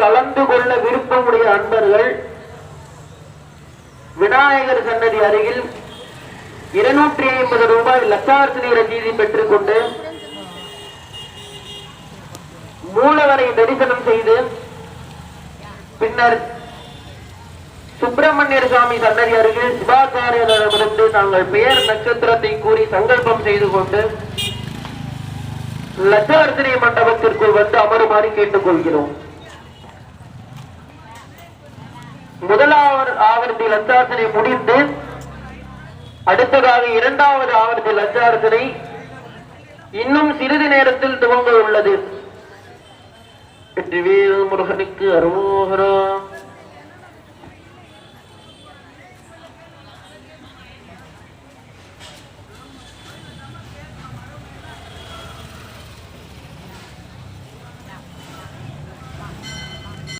கலந்து கொள்ள விருப்பமுடைய அன்பர்கள் விநாயகர் சன்னதி அருகில் இருநூற்றி ஐம்பது ரூபாய் லட்சார்த்தனை ரசீதி பெற்றுக் கொண்டு மூலவரை தரிசனம் செய்து பின்னர் சுப்பிரமணியர் சுவாமி சன்னதி அருகில் சிவாச்சாரியரிடமிருந்து நாங்கள் பெயர் நட்சத்திரத்தை கூறி சங்கல்பம் செய்து கொண்டு லட்சார்த்தனை மண்டபத்திற்குள் வந்து அமருமாறு கேட்டுக்கொள்கிறோம். முதலாவது ஆவர்த்தி லட்சார்த்தனை முடிந்து அடுத்ததாக இரண்டாவது ஆவர்த்தி லட்சார்த்தனை இன்னும் சிறிது நேரத்தில் துவங்க உள்ளது. வெற்றிவேல் முருகனுக்கு அரோகரா